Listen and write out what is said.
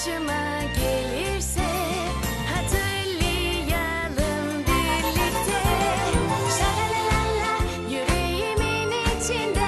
başıma gelirse hatırlayalım birlikte. Şalalalala yüreğimin içinde.